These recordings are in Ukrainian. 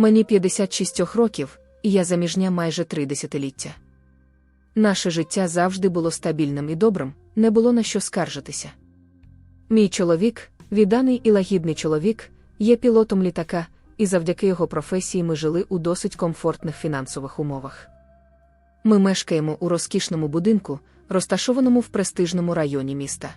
Мені 56 років, і я заміжня майже три десятиліття. Наше життя завжди було стабільним і добрим, не було на що скаржитися. Мій чоловік, відданий і лагідний чоловік, є пілотом літака, і завдяки його професії ми жили у досить комфортних фінансових умовах. Ми мешкаємо у розкішному будинку, розташованому в престижному районі міста.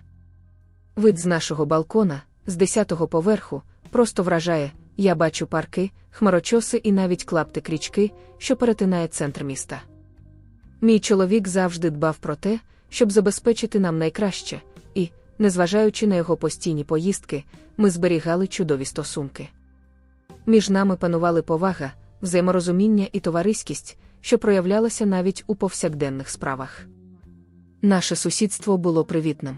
Вид з нашого балкона, з 10-го поверху, просто вражає, я бачу парки, хмарочоси і навіть клаптик річки, що перетинає центр міста. Мій чоловік завжди дбав про те, щоб забезпечити нам найкраще, і, незважаючи на його постійні поїздки, ми зберігали чудові стосунки. Між нами панували повага, взаєморозуміння і товариськість, що проявлялася навіть у повсякденних справах. Наше сусідство було привітним.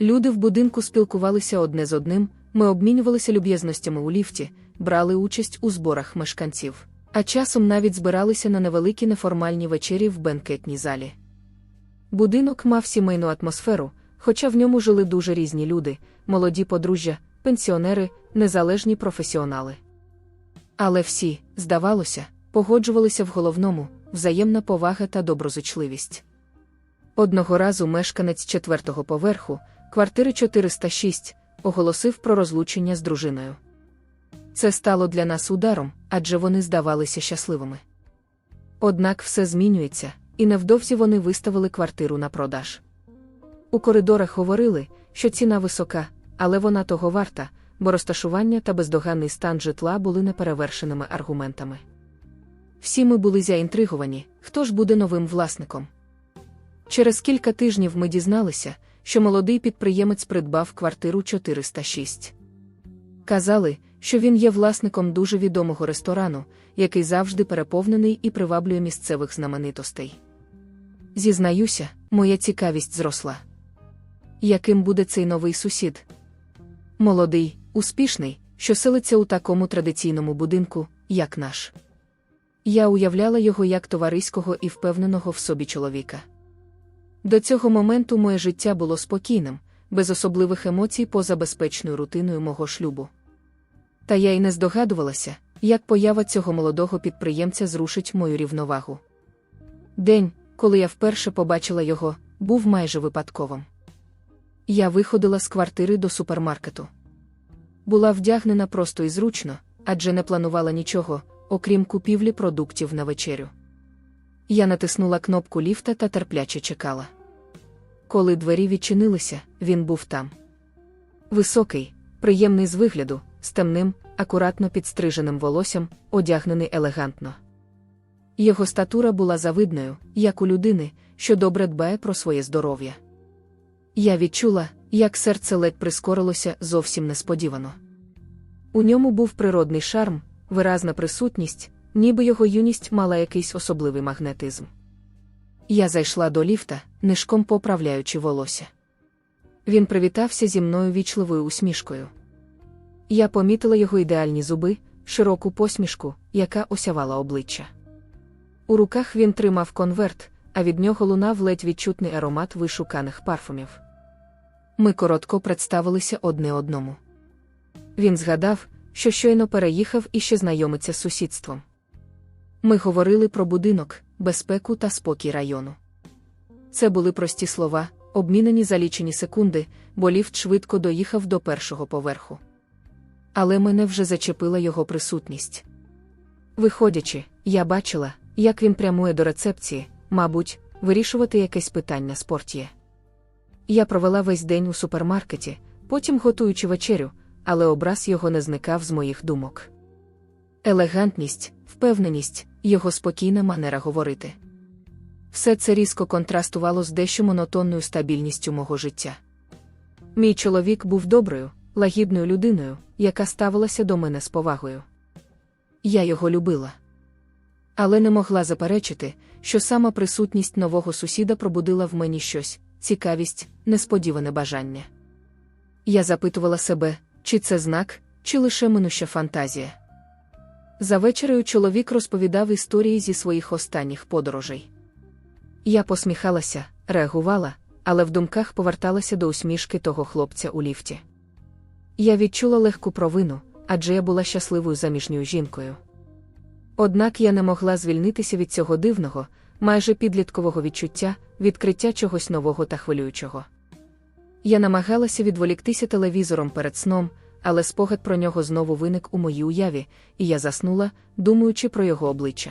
Люди в будинку спілкувалися одне з одним, ми обмінювалися люб'язностями у ліфті, брали участь у зборах мешканців, а часом навіть збиралися на невеликі неформальні вечері в бенкетній залі. Будинок мав сімейну атмосферу, хоча в ньому жили дуже різні люди, молоді подружжя, пенсіонери, незалежні професіонали. Але всі, здавалося, погоджувалися в головному взаємна повага та доброзичливість. Одного разу мешканець четвертого поверху, квартири 406, оголосив про розлучення з дружиною. Це стало для нас ударом, адже вони здавалися щасливими. Однак все змінюється, і невдовзі вони виставили квартиру на продаж. У коридорах говорили, що ціна висока, але вона того варта, бо розташування та бездоганний стан житла були неперевершеними аргументами. Всі ми були заінтриговані, хто ж буде новим власником. Через кілька тижнів ми дізналися, що молодий підприємець придбав квартиру 406. Казали, що він є власником дуже відомого ресторану, який завжди переповнений і приваблює місцевих знаменитостей. Зізнаюся, моя цікавість зросла. Яким буде цей новий сусід? Молодий, успішний, що селиться у такому традиційному будинку, як наш. Я уявляла його як товариського і впевненого в собі чоловіка. До цього моменту моє життя було спокійним, без особливих емоцій поза безпечною рутиною мого шлюбу. Та я й не здогадувалася, як поява цього молодого підприємця зрушить мою рівновагу. День, коли я вперше побачила його, був майже випадковим. Я виходила з квартири до супермаркету. Була вдягнена просто і зручно, адже не планувала нічого, окрім купівлі продуктів на вечерю. Я натиснула кнопку ліфта та терпляче чекала. Коли двері відчинилися, він був там. Високий, приємний з вигляду, з темним, акуратно підстриженим волоссям, одягнений елегантно. Його статура була завидною, як у людини, що добре дбає про своє здоров'я. Я відчула, як серце ледь прискорилося зовсім несподівано. У ньому був природний шарм, виразна присутність, ніби його юність мала якийсь особливий магнетизм. Я зайшла до ліфта, нишком поправляючи волосся. Він привітався зі мною вічливою усмішкою. Я помітила його ідеальні зуби, широку посмішку, яка осявала обличчя. У руках він тримав конверт, а від нього лунав ледь відчутний аромат вишуканих парфумів. Ми коротко представилися одне одному. Він згадав, що щойно переїхав і ще знайомиться з сусідством. Ми говорили про будинок, безпеку та спокій району. Це були прості слова, обмінені за лічені секунди, бо ліфт швидко доїхав до першого поверху. Але мене вже зачепила його присутність. Виходячи, я бачила, як він прямує до рецепції, мабуть, вирішувати якесь питання спортіє. Я провела весь день у супермаркеті, потім готуючи вечерю, але образ його не зникав з моїх думок. Елегантність, впевненість, його спокійна манера говорити. Все це різко контрастувало з дещо монотонною стабільністю мого життя. Мій чоловік був доброю, лагідною людиною, яка ставилася до мене з повагою. Я його любила. Але не могла заперечити, що сама присутність нового сусіда пробудила в мені щось, цікавість, несподіване бажання. Я запитувала себе, чи це знак, чи лише минуща фантазія. За вечерею чоловік розповідав історії зі своїх останніх подорожей. Я посміхалася, реагувала, але в думках поверталася до усмішки того хлопця у ліфті. Я відчула легку провину, адже я була щасливою заміжньою жінкою. Однак я не могла звільнитися від цього дивного, майже підліткового відчуття, відкриття чогось нового та хвилюючого. Я намагалася відволіктися телевізором перед сном, але спогад про нього знову виник у моїй уяві, і я заснула, думаючи про його обличчя.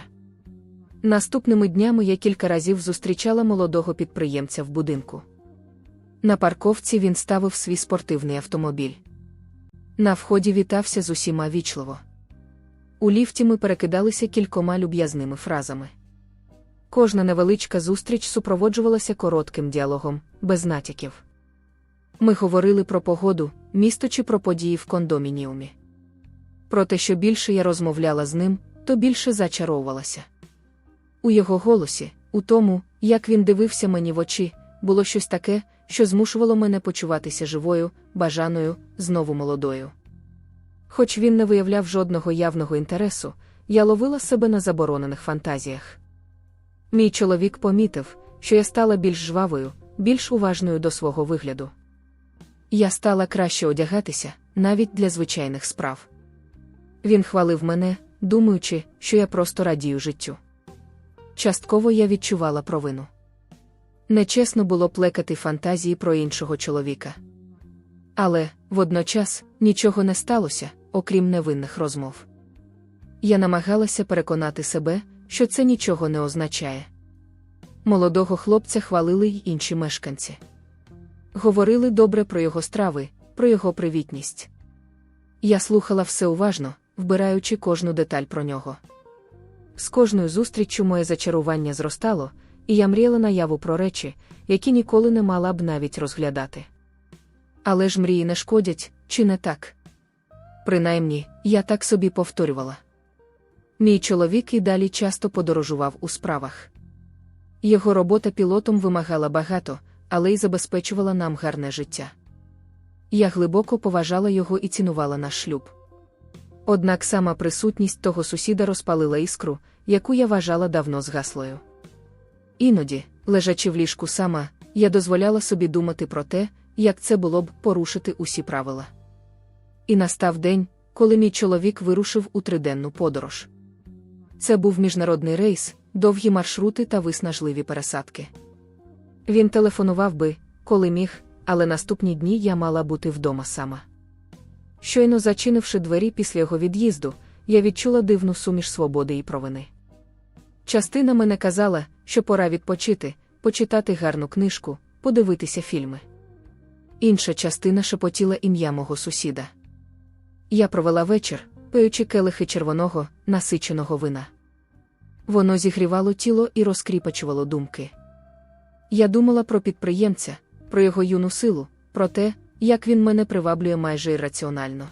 Наступними днями я кілька разів зустрічала молодого підприємця в будинку. На парковці він ставив свій спортивний автомобіль. На вході вітався з усіма вічливо. У ліфті ми перекидалися кількома люб'язними фразами. Кожна невеличка зустріч супроводжувалася коротким діалогом, без натяків. Ми говорили про погоду, місто чи про події в кондомініумі. Проте, що більше я розмовляла з ним, то більше зачаровувалася. У його голосі, у тому, як він дивився мені в очі, було щось таке, що змушувало мене почуватися живою, бажаною, знову молодою. Хоч він не виявляв жодного явного інтересу, я ловила себе на заборонених фантазіях. Мій чоловік помітив, що я стала більш жвавою, більш уважною до свого вигляду. Я стала краще одягатися, навіть для звичайних справ. Він хвалив мене, думаючи, що я просто радію життю. Частково я відчувала провину. Нечесно було плекати фантазії про іншого чоловіка. Але, водночас, нічого не сталося, окрім невинних розмов. Я намагалася переконати себе, що це нічого не означає. Молодого хлопця хвалили й інші мешканці. Говорили добре про його страви, про його привітність. Я слухала все уважно, вбираючи кожну деталь про нього. З кожною зустріччю моє зачарування зростало, і я мріяла наяву про речі, які ніколи не мала б навіть розглядати. Але ж мрії не шкодять, чи не так? Принаймні, я так собі повторювала. Мій чоловік і далі часто подорожував у справах. Його робота пілотом вимагала багато, але й забезпечувала нам гарне життя. Я глибоко поважала його і цінувала наш шлюб. Однак сама присутність того сусіда розпалила іскру, яку я вважала давно згаслою. Іноді, лежачи в ліжку сама, я дозволяла собі думати про те, як це було б порушити усі правила. І настав день, коли мій чоловік вирушив у триденну подорож. Це був міжнародний рейс, довгі маршрути та виснажливі пересадки. Він телефонував би, коли міг, але наступні дні я мала бути вдома сама. Щойно зачинивши двері після його від'їзду, я відчула дивну суміш свободи і провини. Частина мене казала, що пора відпочити, почитати гарну книжку, подивитися фільми. Інша частина шепотіла ім'я мого сусіда. Я провела вечір, пиючи келихи червоного, насиченого вина. Воно зігрівало тіло і розкріпачувало думки. Я думала про підприємця, про його юну силу, про те, як він мене приваблює майже ірраціонально.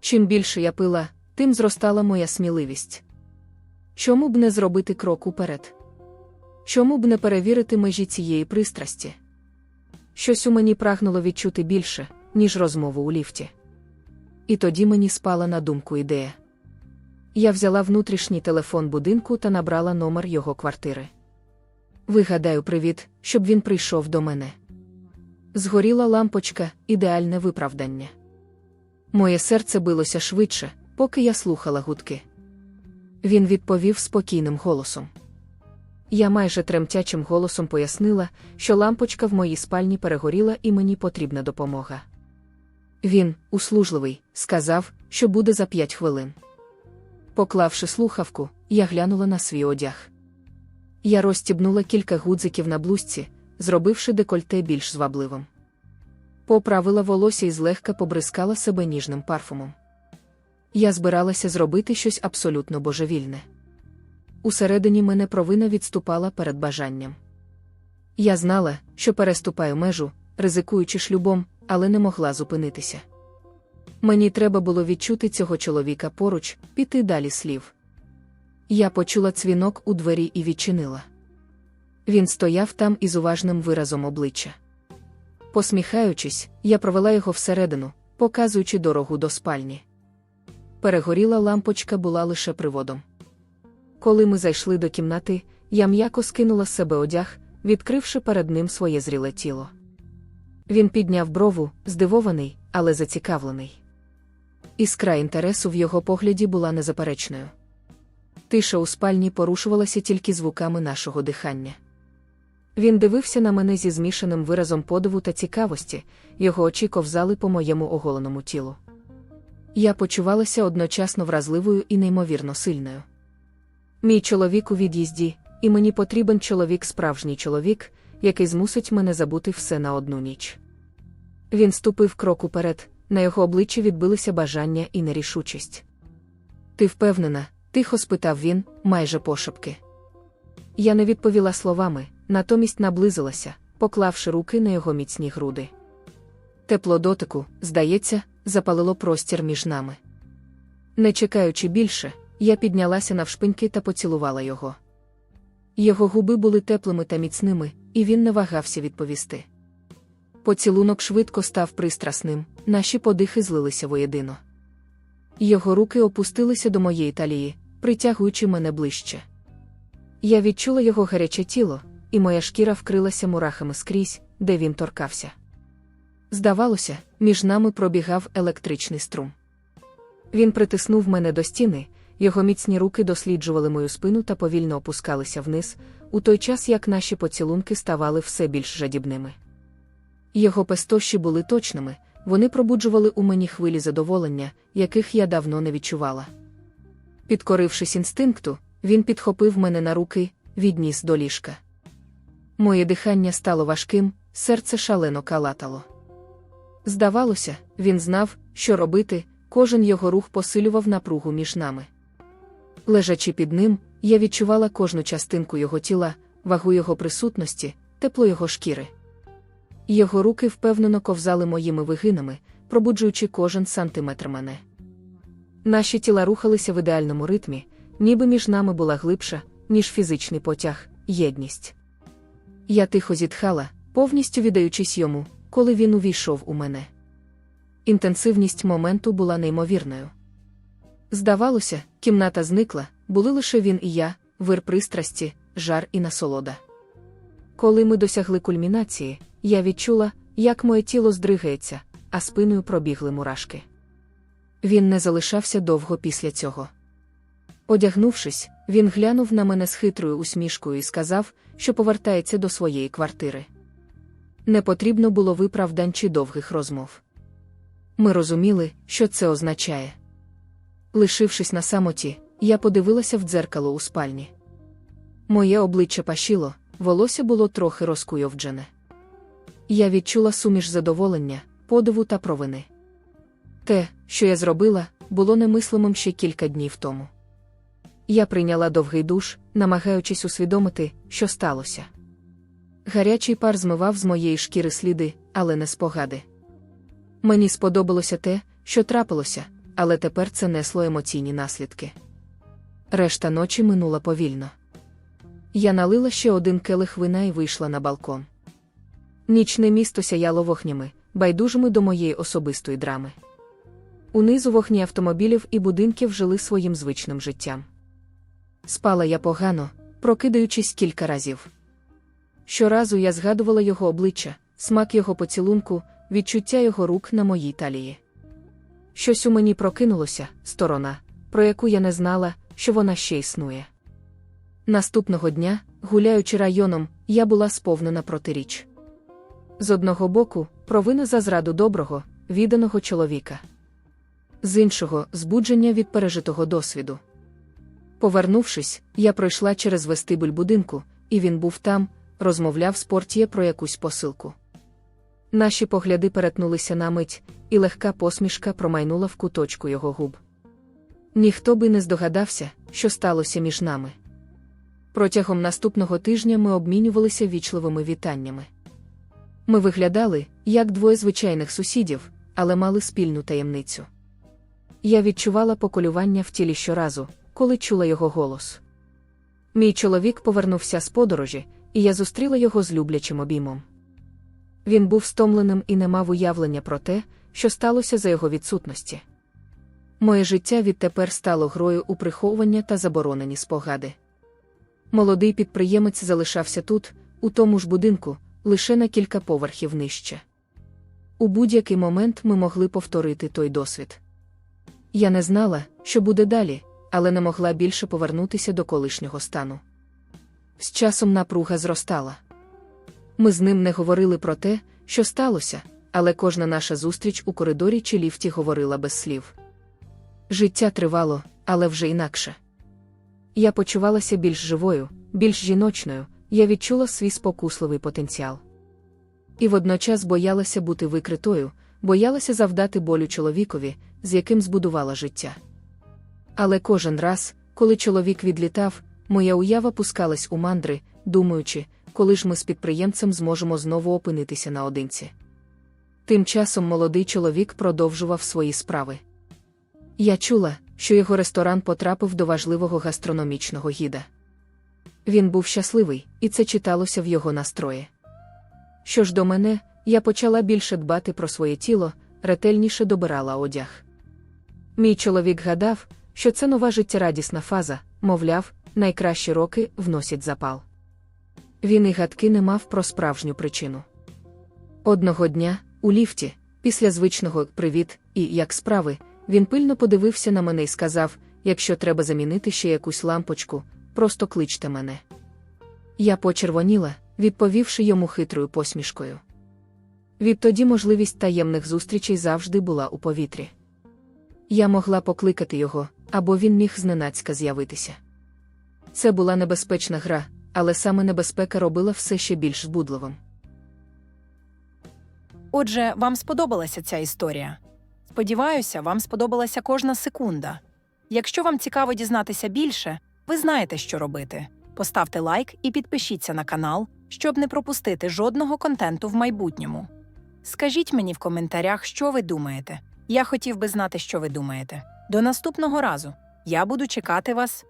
Чим більше я пила, тим зростала моя сміливість. Чому б не зробити крок уперед? Чому б не перевірити межі цієї пристрасті? Щось у мені прагнуло відчути більше, ніж розмову у ліфті. І тоді мені спала на думку ідея. Я взяла внутрішній телефон будинку та набрала номер його квартири. Вигадаю привіт, щоб він прийшов до мене. Згоріла лампочка, ідеальне виправдання. Моє серце билося швидше, поки я слухала гудки. Він відповів спокійним голосом. Я майже тремтячим голосом пояснила, що лампочка в моїй спальні перегоріла і мені потрібна допомога. Він, услужливий, сказав, що буде за п'ять хвилин. Поклавши слухавку, я глянула на свій одяг. Я розстібнула кілька гудзиків на блузці, зробивши декольте більш звабливим. Поправила волосся і злегка побризкала себе ніжним парфумом. Я збиралася зробити щось абсолютно божевільне. Усередині мене провина відступала перед бажанням. Я знала, що переступаю межу, ризикуючи шлюбом, але не могла зупинитися. Мені треба було відчути цього чоловіка поруч, піти далі слів. Я почула цвінок у двері і відчинила. Він стояв там із уважним виразом обличчя. Посміхаючись, я провела його всередину, показуючи дорогу до спальні. Перегоріла лампочка була лише приводом. Коли ми зайшли до кімнати, я м'яко скинула з себе одяг, відкривши перед ним своє зріле тіло. Він підняв брову, здивований, але зацікавлений. Іскра інтересу в його погляді була незаперечною. Тиша у спальні порушувалася тільки звуками нашого дихання. Він дивився на мене зі змішаним виразом подиву та цікавості, його очі ковзали по моєму оголеному тілу. Я почувалася одночасно вразливою і неймовірно сильною. Мій чоловік у від'їзді, і мені потрібен чоловік, справжній чоловік, який змусить мене забути все на одну ніч. Він ступив крок уперед, на його обличчі відбилися бажання і нерішучість. Ти впевнена? Тихо спитав він, майже пошепки. Я не відповіла словами, натомість наблизилася, поклавши руки на його міцні груди. Тепло дотику, здається, запалило простір між нами. Не чекаючи більше, я піднялася навшпиньки та поцілувала його. Його губи були теплими та міцними, і він не вагався відповісти. Поцілунок швидко став пристрасним, наші подихи злилися воєдино. Його руки опустилися до моєї талії, притягуючи мене ближче. Я відчула його гаряче тіло, і моя шкіра вкрилася мурахами скрізь, де він торкався. Здавалося, між нами пробігав електричний струм. Він притиснув мене до стіни, його міцні руки досліджували мою спину та повільно опускалися вниз, у той час як наші поцілунки ставали все більш жадібними. Його пестощі були точними, вони пробуджували у мені хвилі задоволення, яких я давно не відчувала. Підкорившись інстинкту, він підхопив мене на руки, відніс до ліжка. Моє дихання стало важким, серце шалено калатало. Здавалося, він знав, що робити, кожен його рух посилював напругу між нами. Лежачи під ним, я відчувала кожну частинку його тіла, вагу його присутності, тепло його шкіри. Його руки впевнено ковзали моїми вигинами, пробуджуючи кожен сантиметр мене. Наші тіла рухалися в ідеальному ритмі, ніби між нами була глибша, ніж фізичний потяг, єдність. Я тихо зітхала, повністю віддаючись йому, коли він увійшов у мене. Інтенсивність моменту була неймовірною. Здавалося, кімната зникла, були лише він і я, вир пристрасті, жар і насолода. Коли ми досягли кульмінації, я відчула, як моє тіло здригається, а спиною пробігли мурашки. Він не залишався довго після цього. Одягнувшись, він глянув на мене з хитрою усмішкою і сказав, що повертається до своєї квартири. Не потрібно було виправдань чи довгих розмов. Ми розуміли, що це означає. Лишившись на самоті, я подивилася в дзеркало у спальні. Моє обличчя пашіло, волосся було трохи розкуйовджене. Я відчула суміш задоволення, подиву та провини. Те, що я зробила, було немислимим ще кілька днів тому. Я прийняла довгий душ, намагаючись усвідомити, що сталося. Гарячий пар змивав з моєї шкіри сліди, але не спогади. Мені сподобалося те, що трапилося, але тепер це несло емоційні наслідки. Решта ночі минула повільно. Я налила ще один келих вина і вийшла на балкон. Нічне місто сяяло вогнями, байдужими до моєї особистої драми. Унизу вогні автомобілів і будинків жили своїм звичним життям. Спала я погано, прокидаючись кілька разів. Щоразу я згадувала його обличчя, смак його поцілунку, відчуття його рук на моїй талії. Щось у мені прокинулося, сторона, про яку я не знала, що вона ще існує. Наступного дня, гуляючи районом, я була сповнена протиріч. З одного боку, провина за зраду доброго, відданого чоловіка, з іншого збудження від пережитого досвіду. Повернувшись, я пройшла через вестибуль будинку, і він був там, розмовляв з портіє про якусь посилку. Наші погляди перетнулися на мить, і легка посмішка промайнула в куточку його губ. Ніхто би не здогадався, що сталося між нами. Протягом наступного тижня ми обмінювалися вічливими вітаннями. Ми виглядали, як двоє звичайних сусідів, але мали спільну таємницю. Я відчувала поколювання в тілі щоразу, коли чула його голос. Мій чоловік повернувся з подорожі, і я зустріла його з люблячим обіймом. Він був стомленим і не мав уявлення про те, що сталося за його відсутності. Моє життя відтепер стало грою у приховування та заборонені спогади. Молодий підприємець залишався тут, у тому ж будинку, лише на кілька поверхів нижче. У будь-який момент ми могли повторити той досвід. Я не знала, що буде далі, але не могла більше повернутися до колишнього стану. З часом напруга зростала. Ми з ним не говорили про те, що сталося, але кожна наша зустріч у коридорі чи ліфті говорила без слів. Життя тривало, але вже інакше. Я почувалася більш живою, більш жіночною, я відчула свій спокусливий потенціал. І водночас боялася бути викритою, боялася завдати болю чоловікові, з яким збудувала життя. Але кожен раз, коли чоловік відлітав, моя уява пускалась у мандри, думаючи, коли ж ми з підприємцем зможемо знову опинитися наодинці. Тим часом молодий чоловік продовжував свої справи. Я чула, що його ресторан потрапив до важливого гастрономічного гіда. Він був щасливий, і це читалося в його настрої. Що ж до мене, я почала більше дбати про своє тіло, ретельніше добирала одяг. Мій чоловік гадав, що це нова життєрадісна фаза, мовляв, найкращі роки вносять запал. Він і гадки не мав про справжню причину. Одного дня, у ліфті, після звичного привіт і як справи, він пильно подивився на мене і сказав: якщо треба замінити ще якусь лампочку, просто кличте мене. Я почервоніла, відповівши йому хитрою посмішкою. Відтоді можливість таємних зустрічей завжди була у повітрі. Я могла покликати його, або він міг зненацька з'явитися. Це була небезпечна гра, але саме небезпека робила все ще більш збудливим. Отже, вам сподобалася ця історія. Сподіваюся, вам сподобалася кожна секунда. Якщо вам цікаво дізнатися більше, ви знаєте, що робити. Поставте лайк і підпишіться на канал, щоб не пропустити жодного контенту в майбутньому. Скажіть мені в коментарях, що ви думаєте. Я хотів би знати, що ви думаєте. До наступного разу. Я буду чекати вас